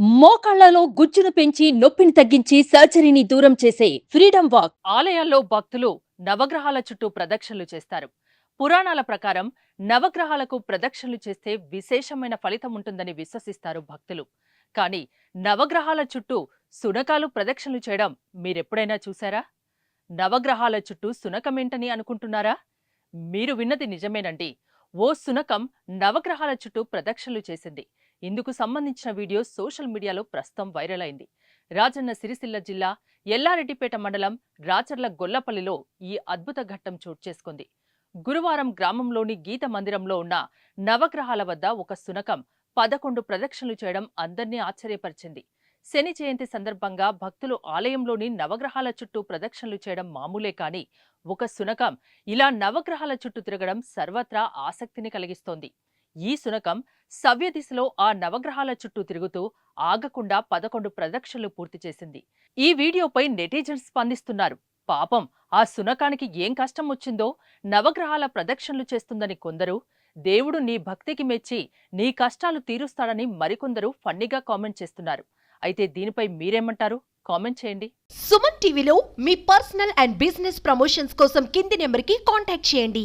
మోకాళ్ళలో గుజ్జును పెంచి నొప్పిని తగ్గించి సర్జరీని దూరం చేసే ఫ్రీడమ్ వాక్. ఆలయాల్లో భక్తులు నవగ్రహాల చుట్టూ ప్రదక్షిణలు చేస్తారు. పురాణాల ప్రకారం నవగ్రహాలకు ప్రదక్షిణలు చేస్తే విశేషమైన ఫలితం ఉంటుందని విశ్వసిస్తారు భక్తులు. కానీ నవగ్రహాల చుట్టూ సునకాలు ప్రదక్షిణలు చేయడం మీరెప్పుడైనా చూశారా నవగ్రహాల చుట్టూ సునకమేంటని అనుకుంటున్నారా? మీరు విన్నది నిజమేనండి. ఓ సునకం నవగ్రహాల చుట్టూ ప్రదక్షిణలు చేసింది. ఇందుకు సంబంధించిన వీడియో సోషల్ మీడియాలో ప్రస్తుతం వైరల్ అయింది. రాజన్న సిరిసిల్ల జిల్లా ఎల్లారెడ్డిపేట మండలం రాచర్ల గొల్లపల్లిలో ఈ అద్భుత ఘట్టం చోటు చేసుకుంది. గురువారం గ్రామంలోని గీత మందిరంలో ఉన్న నవగ్రహాల వద్ద ఒక సునకం పదకొండు ప్రదక్షిణలు చేయడం అందర్నీ ఆశ్చర్యపరిచింది. శని జయంతి సందర్భంగా భక్తులు ఆలయంలోని నవగ్రహాల చుట్టూ ప్రదక్షిణలు చేయడం మామూలే కాని ఒక సునకం ఇలా నవగ్రహాల చుట్టూ తిరగడం సర్వత్రా ఆసక్తిని కలిగిస్తోంది. ఈ శునకం సవ్య దిశలో ఆ నవగ్రహాల చుట్టూ తిరుగుతూ ఆగకుండా పదకొండు ప్రదక్షిణలు పూర్తి చేసింది. ఈ వీడియోపై నెటిజన్స్ స్పందిస్తున్నారు. పాపం ఆ శునకానికి ఏం కష్టం వచ్చిందో నవగ్రహాల ప్రదక్షిణలు చేస్తుందని కొందరు దేవుడు నీ భక్తికి మెచ్చి నీ కష్టాలు తీరుస్తాడని మరికొందరు ఫన్నీగా కామెంట్ చేస్తున్నారు. అయితే దీనిపై మీరేమంటారు? కామెంట్ చేయండి. సుమన్ టీవీలో మీ పర్సనల్ అండ్ బిజినెస్ ప్రమోషన్స్ కోసం కింది నెంబర్కి కాంటాక్ట్ చేయండి.